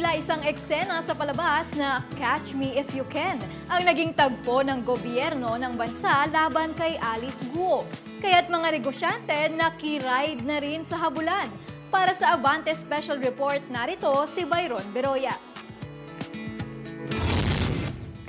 Tila isang eksena sa palabas na Catch Me If You Can ang naging tagpo ng gobyerno ng bansa laban kay Alice Guo. Kaya't mga negosyante nakiride na rin sa habulan. Para sa Abante Special Report, narito si Byron Beroya.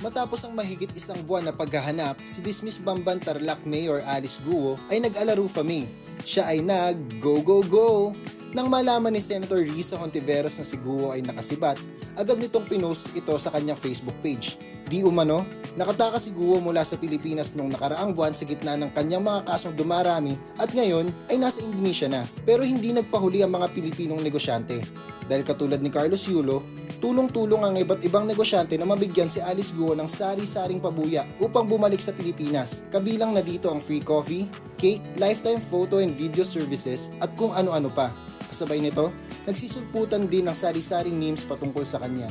Matapos ang mahigit isang buwan na paghahanap, si Dismiss Bamban Tarlac Mayor Alice Guo ay nag-alarufa me. Siya ay nag go go go. Nang malaman ni Senator Risa Hontiveros na si Guo ay nakasibat, agad nitong pinost ito sa kanyang Facebook page. Di umano, nakataka si Guo mula sa Pilipinas nung nakaraang buwan sa gitna ng kanyang mga kasong dumarami at ngayon ay nasa Indonesia na. Pero hindi nagpahuli ang mga Pilipinong negosyante. Dahil katulad ni Carlos Yulo, tulong-tulong ang iba't ibang negosyante na mabigyan si Alice Guo ng sari-saring pabuya upang bumalik sa Pilipinas. Kabilang na dito ang free coffee, cake, lifetime photo and video services at kung ano-ano pa. Kasabay nito, nagsisulputan din ng sari-saring memes patungkol sa kanya.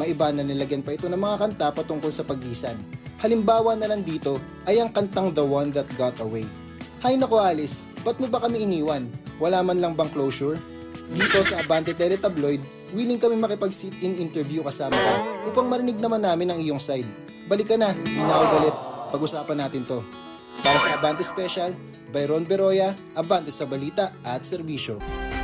Maiba na nilagyan pa ito ng mga kanta patungkol sa pagisan. Halimbawa na lang dito ay ang kantang The One That Got Away. Hay nako Alice, ba't mo ba kami iniwan? Wala man lang bang closure? Dito sa Abante Teletabloid, willing kami makipag-sit-in interview kasama ka upang marinig naman namin ang iyong side. Balik ka na, di na ako galit. Pag-usapan natin to. Para sa Abante Special, Byron Beroya, Abante sa Balita at Serbisyo.